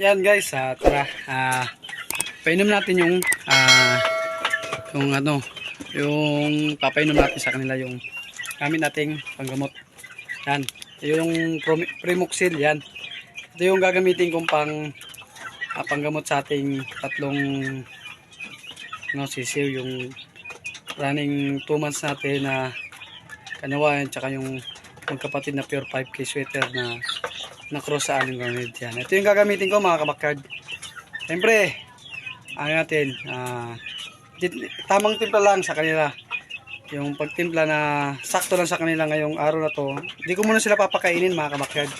yan guys, ah, tara. Ah, painom natin yung ah, yung ano, yung papainom natin sa kanila yung gamit nating panggamot. Yan. Yung Primoxil yan. Ito yung gagamitin kong pang ah, panggamot sa ating tatlong no, sisiw yung running 2 months natin na kanawan tsaka yung magkapatid na pure 5k sweater na na cross sa aling gamit yan. Ito yung gagamitin ko mga kabakard. Siyempre, ano natin, dit- tamang timpla lang sa kanila. Yung pagtimpla na sakto lang sa kanila ngayong araw na to, hindi ko muna sila papakainin mga kabakard.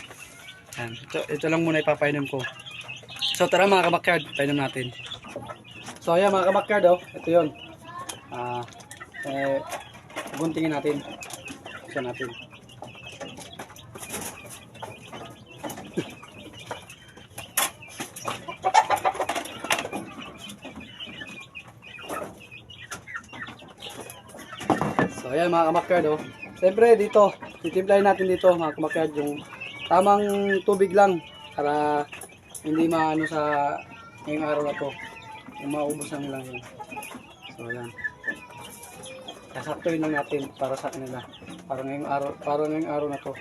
Yan. Ito, ito lang muna ipapainom ko. So tara mga kabakard, painom natin. So ayan mga kabakard, oh, ito yun. Ah, eh, guntingin natin. Isa natin. So ayan mga kamakard oh. Siyempre dito, titimplahin natin dito mga kamakard yung tamang tubig lang para hindi maano sa ngayong araw na to. Yung maubos lang lang yun. So ayan. Sasaktuin lang natin para sa kanila. Para ngayong araw, para ngayong araw na to.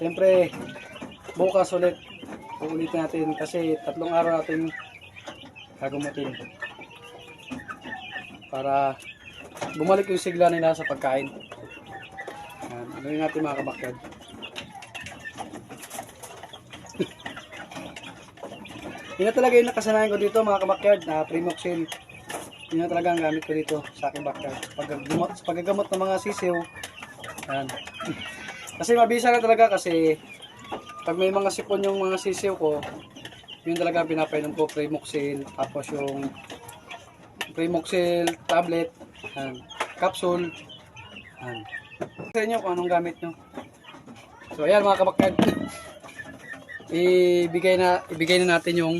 Siyempre, bukas ulit. Uulitin natin kasi tatlong araw natin gagumutin. Para bumalik yung sigla nila sa pagkain. Yan, ano yun natin mga kabakyard. Yun na talaga yung nakasanayan ko dito mga kabakyard na Primoxil. Yun na talaga ang gamit ko dito sa aking backyard. Paggamot, sa paggagamot ng mga sisiw. Yan. kasi mabisa na talaga kasi pag may mga sipon yung mga sisiw ko, yun talaga pinapainom ko, Primoxil, tapos yung Primoxil tablet, yan, capsule, yan. Sa inyo kung anong gamit nyo. So ayan mga kabakad, ibigay na ibigay na natin yung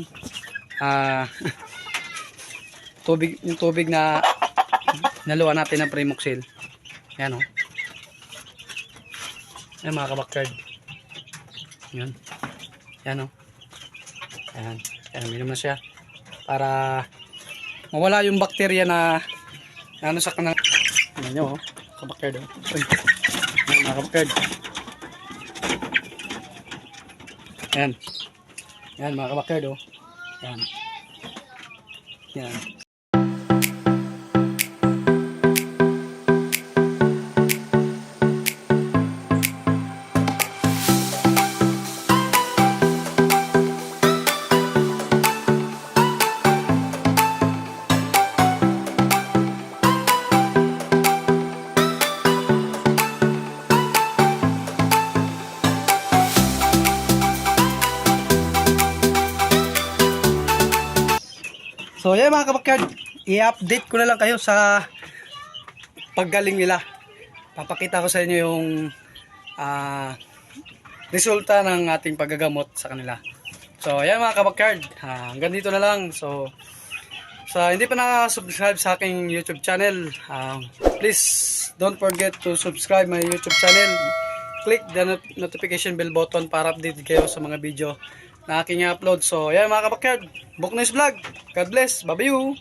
ah tubig yung tubig na naluwa natin ng Primoxil. Yan oh. Yan mga kabakad. Yan. Yan oh. Yan. Yan, minum na siya. Para mawala yung bakterya na ano sa kanang ano nyo oh. Kabakad oh. Uy. Yan mga kabakad. Yan. Yan mga kabakad oh. Yan. Yan. So yan mga kabakyard, i-update ko na lang kayo sa paggaling nila. Papakita ko sa inyo yung ah, resulta ng ating paggagamot sa kanila. So yan mga kabakyard, ah, hanggang dito na lang. So sa hindi pa nakasubscribe sa aking YouTube channel, ah, please don't forget to subscribe my YouTube channel. Click the not- notification bell button para update kayo sa mga video na aking upload. So, yan mga kabakyard, book news vlog. God bless. Bye you.